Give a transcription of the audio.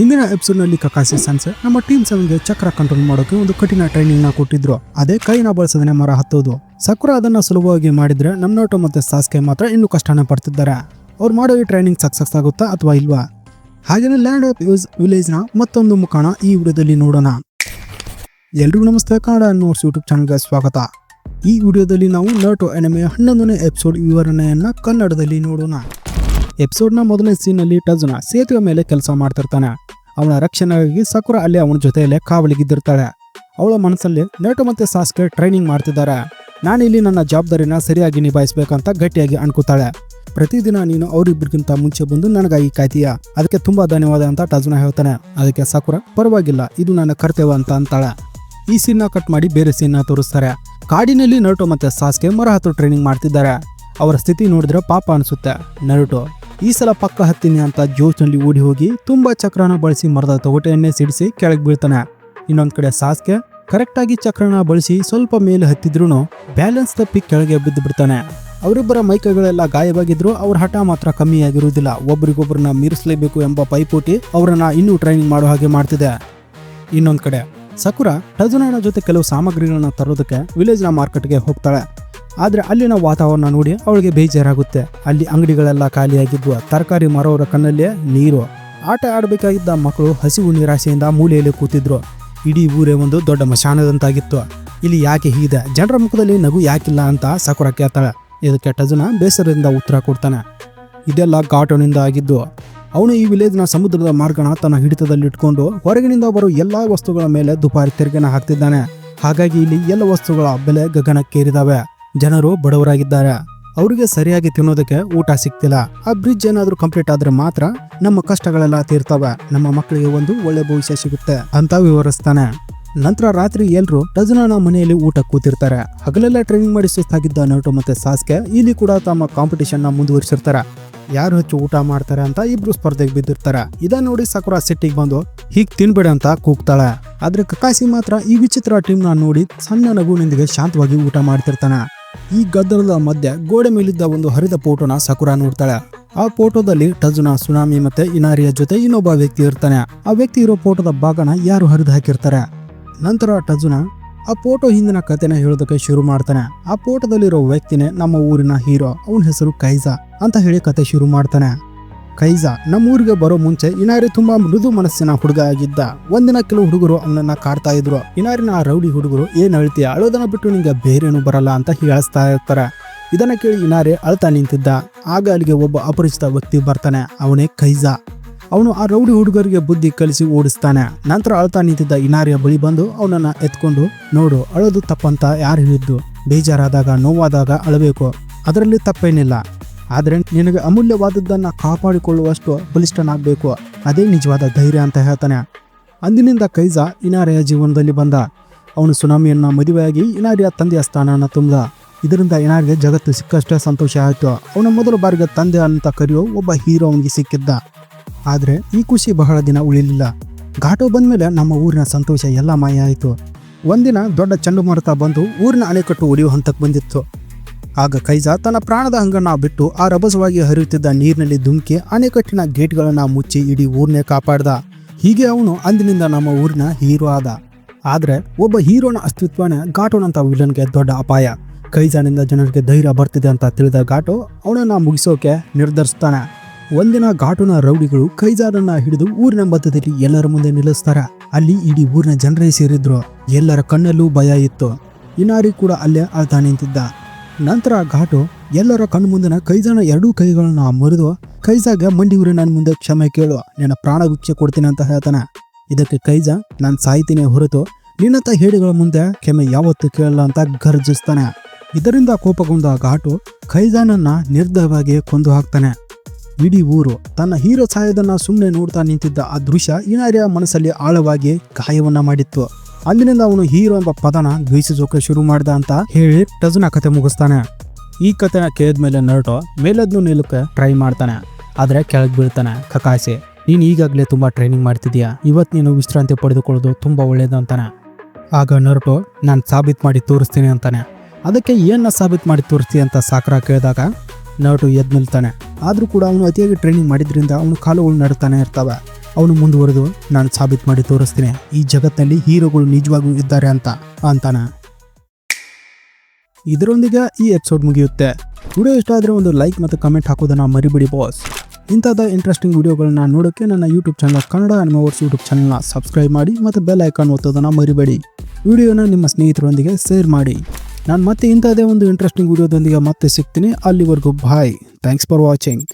ಹಿಂದಿನ ಎಪಿಸೋಡ್ನಲ್ಲಿ ಕಕಾಸಿ ಸನ್ಸೆ, ನಮ್ಮ ಟೀಮ್ ಸೆವೆನ್ಗೆ ಚಕ್ರ ಕಂಟ್ರೋಲ್ ಮಾಡೋಕೆ ಒಂದು ಕಠಿಣ ಟ್ರೈನಿಂಗ್ನ ಕೊಟ್ಟಿದ್ರು. ಅದೇ ಕೈನ ಬಳಸದೇ ಮರ ಹತ್ತೋದು. ಸಕ್ರ ಅದನ್ನ ಸುಲಭವಾಗಿ ಮಾಡಿದ್ರೆ ನಮ್ಮ ನೋಟು ಮತ್ತೆ ಸಾಸ್ಕೆ ಮಾತ್ರ ಇನ್ನೂ ಕಷ್ಟನೇ ಪಡ್ತಿದ್ದಾರೆ. ಅವ್ರು ಮಾಡೋ ಈ ಟ್ರೈನಿಂಗ್ ಸಕ್ಸಸ್ ಆಗುತ್ತಾ ಅಥವಾ ಇಲ್ವಾ? ಹಾಗೇನೆ ಲ್ಯಾಂಡ್ ಆಫ್ ಯೂಸ್ ವಿಲೇಜ್ನ ಮತ್ತೊಂದು ಮುಖಾಣ ಈ ವಿಡಿಯೋದಲ್ಲಿ ನೋಡೋಣ. ಎಲ್ರಿಗೂ ನಮಸ್ತೆ, ಕನ್ನಡ ನೋಟ್ಸ್ ಯೂಟ್ಯೂಬ್ ಚಾನಲ್ಗೆ ಸ್ವಾಗತ. ಈ ವಿಡಿಯೋದಲ್ಲಿ ನಾವು ನಟು ಎನಿಮೆಯ ಹನ್ನೊಂದನೇ ಎಪಿಸೋಡ್ ವಿವರಣೆಯನ್ನ ಕನ್ನಡದಲ್ಲಿ ನೋಡೋಣ. ಎಪಿಸೋಡ್ನ ಮೊದಲನೇ ಸೀನಲ್ಲಿ ಟಜುನ ಸೇತುವೆ ಮೇಲೆ ಕೆಲಸ ಮಾಡ್ತಿರ್ತಾನೆ. ಅವನ ರಕ್ಷಣೆಗಾಗಿ ಸಕುರ ಅಲ್ಲಿ ಅವನ ಜೊತೆಯಲ್ಲೇ ಕಾವಲಿಗಿದ್ದಿರ್ತಾಳೆ. ಅವಳ ಮನಸ್ಸಲ್ಲಿ ನೆಟು ಮತ್ತೆ ಸಾಸ್ಗೆ ಟ್ರೈನಿಂಗ್ ಮಾಡ್ತಿದ್ದಾರೆ. ನಾನಿಲ್ಲಿ ನನ್ನ ಜವಾಬ್ದಾರಿನ ಸರಿಯಾಗಿ ನಿಭಾಯಿಸಬೇಕಂತ ಗಟ್ಟಿಯಾಗಿ ಅನ್ಕೋತಾಳೆ. ಪ್ರತಿದಿನ ನೀನು ಅವರಿಬ್ಬರಿಗಿಂತ ಮುಂಚೆ ಬಂದು ನನಗಾಗಿ ಕಾಯ್ತೀಯ. ಅದಕ್ಕೆ ತುಂಬಾ ಧನ್ಯವಾದ ಅಂತ ಟಜುನ ಹೇಳ್ತಾನೆ. ಅದಕ್ಕೆ ಸಕುರ, ಪರವಾಗಿಲ್ಲ, ಇದು ನನ್ನ ಕರ್ತವ್ಯ ಅಂತ ಅಂತಾಳೆ. ಈ ಸೀನ್ನ ಕಟ್ ಮಾಡಿ ಬೇರೆ ಸೀನ್ನ ತೋರಿಸ್ತಾರೆ. ಕಾಡಿನಲ್ಲಿ ನರುಟೋ ಮತ್ತೆ ಸಾಸ್ಗೆ ಮರ ಹತ್ತು ಟ್ರೈನಿಂಗ್ ಮಾಡ್ತಿದ್ದಾರೆ. ಅವರ ಸ್ಥಿತಿ ನೋಡಿದ್ರೆ ಪಾಪ ಅನಿಸುತ್ತೆ. ನರುಟೋ ಈ ಸಲ ಪಕ್ಕ ಹತ್ತೀನಿ ಅಂತ ಜೋಶ್ನಲ್ಲಿ ಓಡಿ ಹೋಗಿ ತುಂಬಾ ಚಕ್ರನ ಬಳಸಿ ಮರದ ತೊಗಟೆಯನ್ನೇ ಸಿಡಿಸಿ ಕೆಳಗೆ ಬೀಳ್ತಾನೆ. ಇನ್ನೊಂದ್ ಕಡೆ ಸಾಸ್ಗೆ ಕರೆಕ್ಟಾಗಿ ಚಕ್ರನ ಬಳಸಿ ಸ್ವಲ್ಪ ಮೇಲೆ ಹತ್ತಿದ್ರೂ ಬ್ಯಾಲೆನ್ಸ್ ತಪ್ಪಿ ಕೆಳಗೆ ಬಿದ್ದು ಬಿಡ್ತಾನೆ. ಅವರಿಬ್ಬರ ಮೈಕೈಗಳೆಲ್ಲ ಗಾಯವಾಗಿದ್ರು ಅವ್ರ ಹಠ ಮಾತ್ರ ಕಮ್ಮಿಯಾಗಿರುವುದಿಲ್ಲ. ಒಬ್ಬರಿಗೊಬ್ಬರನ್ನ ಮೀರಿಸಲೇಬೇಕು ಎಂಬ ಪೈಪೋಟಿ ಅವರನ್ನ ಇನ್ನೂ ಟ್ರೈನಿಂಗ್ ಮಾಡೋ ಹಾಗೆ ಮಾಡ್ತಿದೆ. ಇನ್ನೊಂದ್ ಕಡೆ ಸಕುರ ಟಜುನನ ಜೊತೆ ಕೆಲವು ಸಾಮಗ್ರಿಗಳನ್ನ ತರೋದಕ್ಕೆ ವಿಲೇಜ್ನ ಮಾರ್ಕೆಟ್ಗೆ ಹೋಗ್ತಾಳೆ. ಆದ್ರೆ ಅಲ್ಲಿನ ವಾತಾವರಣ ನೋಡಿ ಅವಳಿಗೆ ಬೇಜಾರಾಗುತ್ತೆ. ಅಲ್ಲಿ ಅಂಗಡಿಗಳೆಲ್ಲ ಖಾಲಿಯಾಗಿದ್ದು ತರಕಾರಿ ಮರೋರ ಕಣ್ಣಲ್ಲೇ ನೀರು. ಆಟ ಆಡಬೇಕಾಗಿದ್ದ ಮಕ್ಕಳು ಹಸಿವು ನಿರಾಸೆಯಿಂದ ಮೂಲೆಯಲ್ಲಿ ಕೂತಿದ್ರು. ಇಡೀ ಊರೇ ಒಂದು ದೊಡ್ಡ ಮಶಾನದಂತಾಗಿತ್ತು. ಇಲ್ಲಿ ಯಾಕೆ ಹೀಗಿದೆ? ಜನರ ಮುಖದಲ್ಲಿ ನಗು ಯಾಕಿಲ್ಲ ಅಂತ ಸಕುರ ಕೇಳ್ತಾಳೆ. ಇದಕ್ಕೆ ಟಜನ ಬೇಸರದಿಂದ ಉತ್ತರ ಕೊಡ್ತಾನೆ. ಇದೆಲ್ಲ ಘಾಟೋನಿಂದ ಆಗಿದ್ದು. ಅವನು ಈ ವಿಲೇಜ್ನ ಸಮುದ್ರದ ಮಾರ್ಗನ ತನ್ನ ಹಿಡಿತದಲ್ಲಿಟ್ಕೊಂಡು ಹೊರಗಿನಿಂದ ಬರೋ ಎಲ್ಲ ವಸ್ತುಗಳ ಮೇಲೆ ದುಪಾರಿ ತೆರಿಗೆನ ಹಾಕ್ತಿದ್ದಾನೆ. ಹಾಗಾಗಿ ಇಲ್ಲಿ ಎಲ್ಲ ವಸ್ತುಗಳ ಬೆಲೆ ಗಗನಕ್ಕೇರಿದಾವೆ. ಜನರು ಬಡವರಾಗಿದ್ದಾರೆ. ಅವರಿಗೆ ಸರಿಯಾಗಿ ತಿನ್ನೋದಕ್ಕೆ ಊಟ ಸಿಗ್ತಿಲ್ಲ. ಆ ಬ್ರಿಡ್ಜ್ ಏನಾದರೂ ಕಂಪ್ಲೀಟ್ ಆದ್ರೆ ಮಾತ್ರ ನಮ್ಮ ಕಷ್ಟಗಳೆಲ್ಲ ತೀರ್ತವೆ. ನಮ್ಮ ಮಕ್ಕಳಿಗೆ ಒಂದು ಒಳ್ಳೆ ಭವಿಷ್ಯ ಸಿಗುತ್ತೆ ಅಂತ ವಿವರಿಸ್ತಾನೆ. ನಂತರ ರಾತ್ರಿ ಎಲ್ಲರೂ ಟಜನನ ಮನೆಯಲ್ಲಿ ಊಟ ಕೂತಿರ್ತಾರೆ. ಹಗಲೆಲ್ಲ ಟ್ರೈನಿಂಗ್ ಮಾಡಿ ಸುಸ್ತಾಗಿದ್ದ ನಟು ಮತ್ತೆ ಸಾಸ್ಕೆ ಇಲ್ಲಿ ಕೂಡ ತಮ್ಮ ಕಾಂಪಿಟಿಷನ್ನ ಮುಂದುವರಿಸಿರ್ತಾರೆ. ಯಾರು ಹೆಚ್ಚು ಊಟ ಮಾಡ್ತಾರೆ ಅಂತ ಇಬ್ರು ಸ್ಪರ್ಧೆಗೆ ಬಿದ್ದಿರ್ತಾರೆ. ಇದನ್ನ ನೋಡಿ ಸಕುರ ಸಿಟ್ಟಿಗೆ ಬಂದು ಹೀಗೆ ತಿನ್ಬೇಡ ಅಂತ ಕೂಗ್ತಾಳೆ. ಆದ್ರೆ ಕಕಾಸಿ ಮಾತ್ರ ಈ ವಿಚಿತ್ರ ಟೀಮ್ನ ನೋಡಿ ಸಣ್ಣ ನಗುವಿನೊಂದಿಗೆ ಶಾಂತವಾಗಿ ಊಟ ಮಾಡ್ತಿರ್ತಾನೆ. ಈ ಗದ್ದಲದ ಮಧ್ಯೆ ಗೋಡೆ ಮೇಲಿದ್ದ ಒಂದು ಹರಿದ ಫೋಟೋನ ಸಕುರಾ ನೋಡ್ತಾಳೆ. ಆ ಫೋಟೋದಲ್ಲಿ ಟಜುನ, ಸುನಾಮಿ ಮತ್ತೆ ಇನಾರಿಯ ಜೊತೆ ಇನ್ನೊಬ್ಬ ವ್ಯಕ್ತಿ ಇರ್ತಾನೆ. ಆ ವ್ಯಕ್ತಿ ಇರೋ ಫೋಟೋದ ಭಾಗನ ಯಾರು ಹರಿದು ಹಾಕಿರ್ತಾರೆ? ನಂತರ ಟಜುನ ಆ ಫೋಟೋ ಹಿಂದಿನ ಕಥೆನ ಹೇಳೋದಕ್ಕೆ ಶುರು ಮಾಡ್ತಾನೆ. ಆ ಫೋಟೋದಲ್ಲಿರೋ ವ್ಯಕ್ತಿನೇ ನಮ್ಮ ಊರಿನ ಹೀರೋ, ಅವನ ಹೆಸರು ಕೈಜಾ ಅಂತ ಹೇಳಿ ಕತೆ ಶುರು ಮಾಡ್ತಾನೆ. ಕೈಜಾ. ನಮ್ಮ ಊರಿಗೆ ಬರೋ ಮುಂಚೆ ಇನಾರಿ ತುಂಬಾ ಮೃದು ಮನಸ್ಸಿನ ಹುಡುಗ ಆಗಿದ್ದ ಒಂದಿನ ಕೆಲವು ಹುಡುಗರು ಅವನನ್ನ ಕಾಡ್ತಾ ಇದ್ರು. ಇನಾರಿನ ಆ ರೌಡಿ ಹುಡುಗರು, ಏನ್ ಅಳ್ತೀಯ? ಅಳೋದನ್ನ ಬಿಟ್ಟು ನಿಂಗೆ ಬೇರೇನು ಬರಲ್ಲ ಅಂತ ಹೇಳಿಸ್ತಾ ಇರ್ತಾರೆ. ಇದನ್ನ ಕೇಳಿ ಇನಾರಿ ಅಳ್ತಾ ನಿಂತಿದ್ದ. ಆಗ ಅಲ್ಲಿಗೆ ಒಬ್ಬ ಅಪರಿಚಿತ ವ್ಯಕ್ತಿ ಬರ್ತಾನೆ. ಅವನೇ ಕೈಜಾ. ಅವನು ಆ ರೌಡಿ ಹುಡುಗರಿಗೆ ಬುದ್ಧಿ ಕಲಿಸಿ ಓಡಿಸ್ತಾನೆ. ನಂತರ ಅಳ್ತಾ ನಿಂತಿದ್ದ ಇನಾರಿಯ ಬಳಿ ಬಂದು ಅವನನ್ನ ಎತ್ಕೊಂಡು, ನೋಡು, ಅಳೋದು ತಪ್ಪಂತ ಯಾರು ಹೇಳಿದ್ದು? ಬೇಜಾರಾದಾಗ, ನೋವಾದಾಗ ಅಳಬೇಕು. ಅದರಲ್ಲಿ ತಪ್ಪೇನಿಲ್ಲ. ಆದರೆ ನಿನಗೆ ಅಮೂಲ್ಯವಾದದ್ದನ್ನ ಕಾಪಾಡಿಕೊಳ್ಳುವಷ್ಟು ಬಲಿಷ್ಠನಾಗಬೇಕು. ಅದೇ ನಿಜವಾದ ಧೈರ್ಯ ಅಂತ ಹೇಳ್ತಾನೆ. ಅಂದಿನಿಂದ ಕೈಜಾ ಇನಾರಿಯ ಜೀವನದಲ್ಲಿ ಬಂದ. ಅವನು ಸುನಾಮಿಯನ್ನ ಮದುವೆಯಾಗಿ ಇನಾರಿಯ ತಂದೆಯ ಸ್ಥಾನವನ್ನು ತುಂಬಿದ. ಇದರಿಂದ ಇನಾರಿಗೆ ಜಗತ್ತು ಸಿಕ್ಕಷ್ಟೇ ಸಂತೋಷ ಆಯಿತು. ಅವನ ಮೊದಲ ಬಾರಿಗೆ ತಂದೆ ಅಂತ ಕರೆಯೋ ಒಬ್ಬ ಹೀರೋ ಅವನಿಗೆ ಸಿಕ್ಕಿದ್ದ. ಆದರೆ ಈ ಖುಷಿ ಬಹಳ ದಿನ ಉಳಿಲಿಲ್ಲ. ಘಾಟೋ ಬಂದಮೇಲೆ ನಮ್ಮ ಊರಿನ ಸಂತೋಷ ಎಲ್ಲ ಮಾಯ ಆಯಿತು. ಒಂದಿನ ದೊಡ್ಡ ಚಂಡುಮಾರುತ ಬಂದು ಊರಿನ ಅಣೆಕಟ್ಟು ಒಡೆಯುವ ಹಂತಕ್ಕೆ ಬಂದಿತ್ತು. ಆಗ ಕೈಜಾ ತನ್ನ ಪ್ರಾಣದ ಹಂಗನ್ನ ಬಿಟ್ಟು ಆ ರಭಸವಾಗಿ ಹರಿಯುತ್ತಿದ್ದ ನೀರಿನಲ್ಲಿ ಧುಮುಕಿ ಅಣೆಕಟ್ಟಿನ ಗೇಟ್ಗಳನ್ನ ಮುಚ್ಚಿ ಇಡೀ ಊರ್ನೇ ಕಾಪಾಡ್ದ. ಹೀಗೆ ಅವನು ಅಂದಿನಿಂದ ನಮ್ಮ ಊರಿನ ಹೀರೋ ಆದ. ಆದರೆ ಒಬ್ಬ ಹೀರೋನ ಅಸ್ತಿತ್ವನೇ ಘಾಟೋನಂತ ವಿಲನ್ಗೆ ದೊಡ್ಡ ಅಪಾಯ. ಕೈಜಾನಿಂದ ಜನರಿಗೆ ಧೈರ್ಯ ಬರ್ತಿದೆ ಅಂತ ತಿಳಿದ ಘಾಟು ಅವನನ್ನ ಮುಗಿಸೋಕೆ ನಿರ್ಧರಿಸ್ತಾನೆ. ಒಂದಿನ ಘಾಟುನ ರೌಡಿಗಳು ಕೈಜಾರನ್ನ ಹಿಡಿದು ಊರಿನ ಮಧ್ಯದಲ್ಲಿ ಎಲ್ಲರ ಮುಂದೆ ನಿಲ್ಲಿಸ್ತಾರೆ. ಅಲ್ಲಿ ಇಡೀ ಊರಿನ ಜನರೇ ಸೇರಿದ್ರು. ಎಲ್ಲರ ಕಣ್ಣಲ್ಲೂ ಭಯ ಇತ್ತು. ಇನಾರಿ ಕೂಡ ಅಲ್ಲೇ ಅಳ್ತಾ ನಿಂತಿದ್ದ. ನಂತರ ಘಾಟು ಎಲ್ಲರ ಕಣ್ಣು ಮುಂದಿನ ಕೈಜಾನ ಎರಡೂ ಕೈಗಳನ್ನ ಮುರಿದು ಕೈಜಾಗ ಮಂಡಿ ಊರಿ ನನ್ನ ಮುಂದೆ ಕ್ಷಮೆ ಕೇಳು. ನಿನ್ನ ಪ್ರಾಣ ಭಿಕ್ಷೆ ಕೊಡ್ತೀನಿ ಅಂತ ಹೇಳ್ತಾನೆ. ಇದಕ್ಕೆ ಕೈಜಾ ನಾನು ಸಾಯ್ತೀನಿ ಹೊರತು ನಿನ್ನಂತ ಹೇಡಿಗಳ ಮುಂದೆ ಕ್ಷಮೆ ಯಾವತ್ತೂ ಕೇಳಲ್ಲ ಅಂತ ಗರ್ಜಿಸ್ತಾನೆ. ಇದರಿಂದ ಕೋಪಗೊಂಡ ಘಾಟು ಖೈಜಾನನ್ನ ನಿರ್ದಯವಾಗಿ ಕೊಂದು ಹಾಕ್ತಾನೆ. ಇಡೀ ಊರು ತನ್ನ ಹೀರೋ ಸಾಯೋದನ್ನ ಸುಮ್ಮನೆ ನೋಡ್ತಾ ನಿಂತಿದ್ದ ಆ ದೃಶ್ಯ ಇನಾರಿಯ ಮನಸ್ಸಲ್ಲಿ ಆಳವಾಗಿ ಗಾಯವನ್ನ ಮಾಡಿತ್ತು. ಅಂದಿನಿಂದ ಅವನು ಹೀರೋ ಎಂಬ ಪದನ ದ್ವೇಷಿಸೋಕೆ ಶುರು ಮಾಡಿದ ಅಂತ ಹೇಳಿ ಟಜುನ ಕತೆ ಮುಗಿಸ್ತಾನೆ. ಈ ಕತೆನ ಕೇಳಿದ್ಮೇಲೆ ನರ್ಟೋ ಮೇಲದ್ನು ನಿಲ್ಲಕ್ಕೆ ಟ್ರೈ ಮಾಡ್ತಾನೆ. ಆದ್ರೆ ಕೆಳಗೆ ಬೀಳ್ತಾನೆ ಕಕಾಸಿ ನೀನು ಈಗಾಗಲೇ ತುಂಬಾ ಟ್ರೈನಿಂಗ್ ಮಾಡ್ತಿದ್ಯಾ ಇವತ್ತು ನೀನು ವಿಶ್ರಾಂತಿ ಪಡೆದುಕೊಳ್ಳೋದು ತುಂಬಾ ಒಳ್ಳೇದು ಅಂತಾನೆ. ಆಗ ನರ್ಟೋ, ನಾನು ಸಾಬೀತ್ ಮಾಡಿ ತೋರಿಸ್ತೀನಿ ಅಂತಾನೆ. ಅದಕ್ಕೆ ಏನ್ ಸಾಬೀತ್ ಮಾಡಿ ತೋರಿಸ್ತೀನಿ ಅಂತ ಸಾಕರ ಕೇಳಿದಾಗ ನರ್ಟು ಎದ್ದು ನಿಲ್ತಾನೆ. ಆದರೂ ಕೂಡ ಅವನು ಅತಿಯಾಗಿ ಟ್ರೈನಿಂಗ್ ಮಾಡಿದ್ರಿಂದ ಅವನು ಕಾಲುಗಳು ನಡುತ್ತಾನೆ ಇರ್ತವೆ. ಅವನು ಮುಂದುವರೆದು ನಾನು ಸಾಬೀತು ಮಾಡಿ ತೋರಿಸ್ತೀನಿ. ಈ ಜಗತ್ತಿನಲ್ಲಿ ಹೀರೋಗಳು ನಿಜವಾಗೂ ಇದ್ದಾರೆ ಅಂತ, ಅಂತಾನೆ. ಇದರೊಂದಿಗೆ ಈ ಎಪಿಸೋಡ್ ಮುಗಿಯುತ್ತೆ. ವಿಡಿಯೋ ಇಷ್ಟ ಆದರೆ ಒಂದು ಲೈಕ್ ಮತ್ತು ಕಮೆಂಟ್ ಹಾಕೋದನ್ನ ಮರಿಬೇಡಿ ಬಾಸ್ ಇಂಥದ ಇಂಟ್ರೆಸ್ಟಿಂಗ್ ವಿಡಿಯೋಗಳನ್ನ ನೋಡೋಕ್ಕೆ ನನ್ನ YouTube channel Kannada Animaverse YouTube ಚಾನಲ್ನ ಸಬ್ಸ್ಕ್ರೈಬ್ ಮಾಡಿ ಮತ್ತು ಬೆಲ್ ಐಕಾನ್ ಒತ್ತೋದನ್ನು ಮರಿಬೇಡಿ. ವಿಡಿಯೋನ ನಿಮ್ಮ ಸ್ನೇಹಿತರೊಂದಿಗೆ ಶೇರ್ ಮಾಡಿ. ನಾನು ಮತ್ತೆ ಇಂಥದ್ದೇ ಒಂದು ಇಂಟ್ರೆಸ್ಟಿಂಗ್ ವಿಡಿಯೋದೊಂದಿಗೆ ಮತ್ತೆ ಸಿಗ್ತೀನಿ. ಅಲ್ಲಿವರೆಗೂ ಬಾಯ್ ಥ್ಯಾಂಕ್ಸ್ ಫಾರ್ ವಾಚಿಂಗ್